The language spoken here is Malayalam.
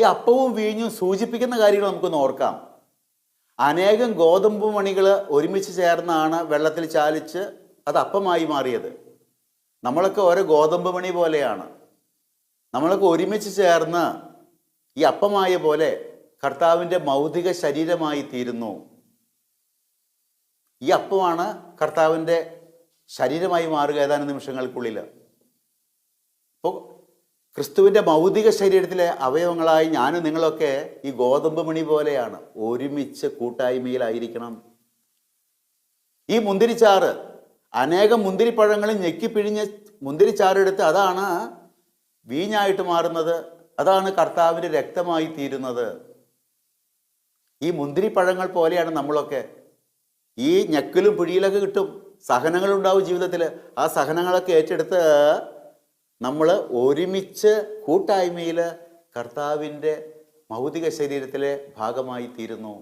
ഈ അപ്പവും വീഞ്ഞും സൂചിപ്പിക്കുന്ന കാര്യങ്ങൾ നമുക്കൊന്ന് ഓർക്കാം. അനേകം ഗോതമ്പ് മണികൾ ഒരുമിച്ച് ചേർന്നാണ് വെള്ളത്തിൽ ചാലിച്ച് അത് അപ്പമായി മാറിയത്. നമ്മളൊക്കെ ഓരോ ഗോതമ്പ് മണി പോലെയാണ്. നമ്മളൊക്കെ ഒരുമിച്ച് ചേർന്ന് ഈ അപ്പമായ പോലെ കർത്താവിന്റെ മൗതിക ശരീരമായി തീരുന്നു. ഈ അപ്പമാണ് കർത്താവിന്റെ ശരീരമായി മാറുക ഏതാനും നിമിഷങ്ങൾക്കുള്ളിൽ അപ്പോൾ ക്രിസ്തുവിന്റെ ഭൗതിക ശരീരത്തിലെ അവയവങ്ങളായി ഞാനും നിങ്ങളൊക്കെ ഈ ഗോതമ്പ് മണി പോലെയാണ് ഒരുമിച്ച് കൂട്ടായ്മയിലായിരിക്കണം. ഈ മുന്തിരിച്ചാറ് അനേകം മുന്തിരിപ്പഴങ്ങളും ഞെക്കിപ്പിഴിഞ്ഞ് മുന്തിരിച്ചാറെടുത്ത് അതാണ് വീഞ്ഞായിട്ട് മാറുന്നത് അതാണ് കർത്താവിന്റെ രക്തമായി തീരുന്നത്. ഈ മുന്തിരിപ്പഴങ്ങൾ പോലെയാണ് നമ്മളൊക്കെ. ഈ ഞെക്കലും പിഴിയിലൊക്കെ കിട്ടും സഹനങ്ങളുണ്ടാവും ജീവിതത്തിൽ ആ സഹനങ്ങളൊക്കെ ഏറ്റെടുത്ത് നമ്മൾ ഒരുമിച്ച് കൂട്ടായ്മയിൽ കർത്താവിന്റെ ഭൗതിക ശരീരത്തിലെ ഭാഗമായി തീരുന്നു